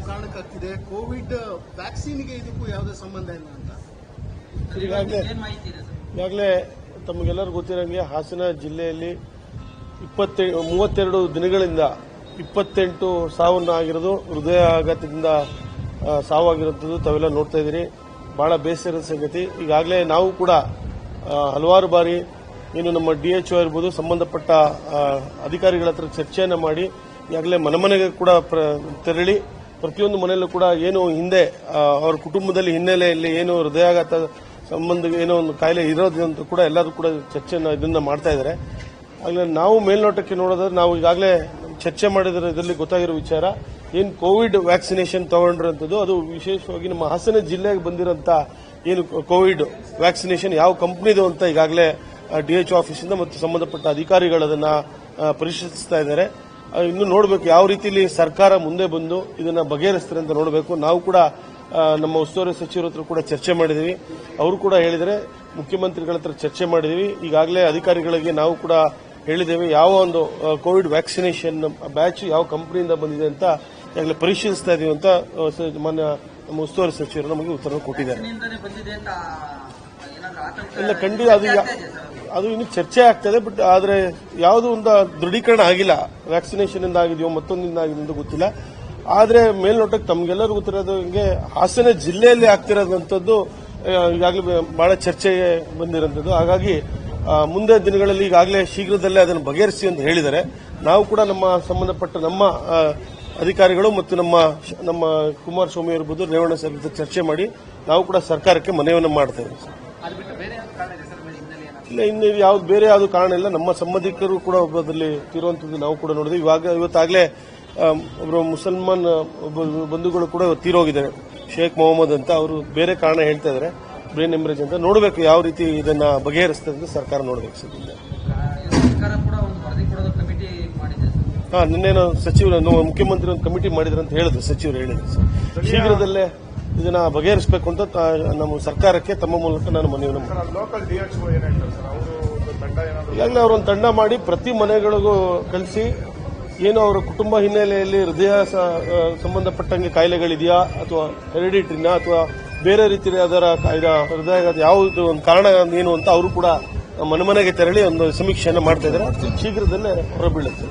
ಯಾವ ಕಾರಣಕ್ಕಾಗ್ತಿದೆ? ಕೋವಿಡ್ ವ್ಯಾಕ್ಸಿನ್ಗೆ ಇದಕ್ಕೂ ಯಾವುದೇ ಸಂಬಂಧ ಇಲ್ಲ ಅಂತ. ಈಗಾಗಲೇ ಏನ್ ಮಾಹಿತಿ ಇದೆ ಸರ್? ಈಗಾಗಲೇ ತಮಗೆಲ್ಲರೂ ಗೊತ್ತಿರೋಂಗೆ ಹಾಸನ ಜಿಲ್ಲೆಯಲ್ಲಿ ಇಪ್ಪತ್ತೆ ಮೂವತ್ತೆರಡು ದಿನಗಳಿಂದ ಇಪ್ಪತ್ತೆಂಟು ಸಾವನ್ನು ಆಗಿರೋದು ಹೃದಯಾಘಾತದಿಂದ ಸಾವಾಗಿರುವಂಥದ್ದು ತಾವೆಲ್ಲ ನೋಡ್ತಾ ಇದ್ದೀರಿ. ಬಹಳ ಬೇಸರದ ಸಂಗತಿ. ಈಗಾಗಲೇ ನಾವು ಕೂಡ ಹಲವಾರು ಬಾರಿ ಏನು ನಮ್ಮ ಡಿ ಎಚ್ ಇರ್ಬೋದು ಸಂಬಂಧಪಟ್ಟ ಅಧಿಕಾರಿಗಳ ಹತ್ರ ಚರ್ಚೆಯನ್ನು ಮಾಡಿ ಈಗಾಗಲೇ ಮನೆ ಮನೆಗೆ ಕೂಡ ಪ್ರ- ತೆರಳಿ ಪ್ರತಿಯೊಂದು ಮನೆಯಲ್ಲೂ ಕೂಡ ಏನು ಹಿಂದೆ ಅವರ ಕುಟುಂಬದಲ್ಲಿ ಹಿನ್ನೆಲೆಯಲ್ಲಿ ಏನು ಹೃದಯಾಘಾತ ಸಂಬಂಧ, ಏನೋ ಒಂದು ಕಾಯಿಲೆ ಇರೋದು ಅಂತ ಕೂಡ ಎಲ್ಲರೂ ಕೂಡ ಚರ್ಚೆಯನ್ನು ಇದನ್ನ ಮಾಡ್ತಾ ಇದ್ದಾರೆ. ಆಗಲೇ ನಾವು ಮೇಲ್ನೋಟಕ್ಕೆ ನೋಡೋದಾದ್ರೆ ನಾವು ಈಗಾಗಲೇ ಚರ್ಚೆ ಮಾಡಿದ್ರೆ ಇದರಲ್ಲಿ ಗೊತ್ತಾಗಿರೋ ವಿಚಾರ, ಏನು ಕೋವಿಡ್ ವ್ಯಾಕ್ಸಿನೇಷನ್ ತಗೊಂಡಿರೋಂಥದ್ದು, ಅದು ವಿಶೇಷವಾಗಿ ನಮ್ಮ ಹಾಸನ ಜಿಲ್ಲೆಗೆ ಬಂದಿರೋಂಥ ಏನು ಕೋವಿಡ್ ವ್ಯಾಕ್ಸಿನೇಷನ್ ಯಾವ ಕಂಪ್ನಿದು ಅಂತ ಈಗಾಗಲೇ ಡಿಎಚ್ಒ ಆಫೀಸಿಂದ ಮತ್ತು ಸಂಬಂಧಪಟ್ಟ ಅಧಿಕಾರಿಗಳು ಅದನ್ನ ಪರಿಶೀಲಿಸ್ತಾ ಇದ್ದಾರೆ. ಇನ್ನು ನೋಡಬೇಕು ಯಾವ ರೀತಿಯಲ್ಲಿ ಸರ್ಕಾರ ಮುಂದೆ ಬಂದು ಇದನ್ನ ಬಗೆಹರಿಸ್ತಾರೆ ಅಂತ ನೋಡಬೇಕು. ನಾವು ಕೂಡ ನಮ್ಮ ಉಸ್ತುವಾರಿ ಸಚಿವರ ಹತ್ರ ಕೂಡ ಚರ್ಚೆ ಮಾಡಿದ್ದೀವಿ ಅವರು ಕೂಡ ಹೇಳಿದರೆ ಮುಖ್ಯಮಂತ್ರಿಗಳ ಹತ್ರ ಚರ್ಚೆ ಮಾಡಿದ್ದೀವಿ ಈಗಾಗಲೇ ಅಧಿಕಾರಿಗಳಿಗೆ ನಾವು ಕೂಡ ಹೇಳಿದ್ದೇವೆ ಯಾವ ಒಂದು ಕೋವಿಡ್ ವ್ಯಾಕ್ಸಿನೇಷನ್ ಬ್ಯಾಚ್ ಯಾವ ಕಂಪ್ನಿಯಿಂದ ಬಂದಿದೆ ಅಂತ ಈಗಾಗಲೇ ಪರಿಶೀಲಿಸ್ತಾ ಇದೀವಿ ಅಂತ ಮಾನ್ಯ ನಮ್ಮ ಉಸ್ತುವಾರಿ ಸಚಿವರು ನಮಗೆ ಉತ್ತರ ಕೊಟ್ಟಿದ್ದಾರೆ. ಇಲ್ಲ ಖಂಡಿತ ಅದು ಅದು ಇನ್ನು ಚರ್ಚೆ ಆಗ್ತದೆ ಬಟ್ ಆದರೆ ಯಾವುದು ಒಂದು ದೃಢೀಕರಣ ಆಗಿಲ್ಲ. ವ್ಯಾಕ್ಸಿನೇಷನ್ ಇಂದ ಆಗಿದೆಯೋ ಮತ್ತೊಂದಿಂದ ಆಗಿದೆಯೋ ಗೊತ್ತಿಲ್ಲ. ಆದರೆ ಮೇಲ್ನೋಟಕ್ಕೆ ತಮಗೆಲ್ಲರೂ ಗೊತ್ತಿರೋದು ಹಿಂಗೆ ಹಾಸನ ಜಿಲ್ಲೆಯಲ್ಲಿ ಆಗ್ತಿರೋದಂಥದ್ದು ಈಗಾಗಲೇ ಬಹಳ ಚರ್ಚೆಗೆ ಬಂದಿರೋಂಥದ್ದು. ಹಾಗಾಗಿ ಮುಂದೆ ದಿನಗಳಲ್ಲಿ ಈಗಾಗಲೇ ಶೀಘ್ರದಲ್ಲೇ ಅದನ್ನು ಬಗೆಹರಿಸಿ ಅಂತ ಹೇಳಿದ್ದಾರೆ. ನಾವು ಕೂಡ ನಮ್ಮ ಸಂಬಂಧಪಟ್ಟ ನಮ್ಮ ಅಧಿಕಾರಿಗಳು ಮತ್ತು ನಮ್ಮ ನಮ್ಮ ಕುಮಾರಸ್ವಾಮಿ ಇರ್ಬೋದು ರೇವಣ್ಣ ಸರ್ ಚರ್ಚೆ ಮಾಡಿ, ನಾವು ಕೂಡ ಸರ್ಕಾರಕ್ಕೆ ಮನವಿಯನ್ನು ಮಾಡ್ತೇವೆ ಇಲ್ಲ ಇನ್ನು ಯಾವ್ದು ಬೇರೆ ಯಾವ್ದು ಕಾರಣ ಇಲ್ಲ. ನಮ್ಮ ಸಂಬಂಧಿಕರು ಕೂಡ ಒಬ್ಬರಲ್ಲಿ ತೀರುವಂತದ್ದು ನಾವು ಕೂಡ ನೋಡಿದ್ವಿ. ಇವಾಗ ಇವತ್ತಾಗಲೇ ಒಬ್ಬರು ಮುಸಲ್ಮಾನ್ ಒಬ್ಬ ಬಂಧುಗಳು ಕೂಡ ತೀರೋಗಿದ್ದಾರೆ. ಶೇಖ್ ಮೊಹಮ್ಮದ್ ಅಂತ ಅವರು ಬೇರೆ ಕಾರಣ ಹೇಳ್ತಾ ಇದ್ದಾರೆ ಬ್ರೈನ್ ಎಮ್ರೇಜ್ ಅಂತ. ನೋಡಬೇಕು ಯಾವ ರೀತಿ ಇದನ್ನ ಬಗೆಹರಿಸ್ತದೆ ಅಂತ ಸರ್ಕಾರ ನೋಡಬೇಕು ಸದ್ಯದಿಂದ ಸರ್. ಹಾ ನಿನ್ನೇನು ಸಚಿವರು ಮುಖ್ಯಮಂತ್ರಿ ಒಂದು ಕಮಿಟಿ ಮಾಡಿದ್ರು ಅಂತ ಹೇಳಿದ್ರು ಸಚಿವರು ಹೇಳಿದ್ರು ಸರ್. ಶೀಘ್ರದಲ್ಲೇ ಇದನ್ನ ಬಗೆಹರಿಸಬೇಕು ಅಂತ ನಮ್ಮ ಸರ್ಕಾರಕ್ಕೆ ತಮ್ಮ ಮೂಲಕ ನಾನು ಮನವಿಯನ್ನು ಅವರು ಒಂದು ತಂಡ ಏನಾದ್ರು ಈಗಾಗಲೇ ಅವರೊಂದು ತಂಡ ಮಾಡಿ ಪ್ರತಿ ಮನೆಗಳಿಗೂ ಕಳಿಸಿ ಏನು ಅವರ ಕುಟುಂಬ ಹಿನ್ನೆಲೆಯಲ್ಲಿ ಹೃದಯ ಸಂಬಂಧಪಟ್ಟಂಗೆ ಕಾಯಿಲೆಗಳಿದೆಯಾ ಅಥವಾ ಹೆರಿಡಿಟ್ರಿನ ಅಥವಾ ಬೇರೆ ರೀತಿಯ ಅದರ ಹೃದಯ ಯಾವುದು ಒಂದು ಕಾರಣ ಏನು ಅಂತ ಅವರು ಕೂಡ ಮನೆ ಮನೆಗೆ ತೆರಳಿ ಒಂದು ಸಮೀಕ್ಷೆಯನ್ನು ಮಾಡ್ತಾ ಇದ್ದಾರೆ. ಶೀಘ್ರದಲ್ಲೇ ಹೊರಬೀಳುತ್ತೆ.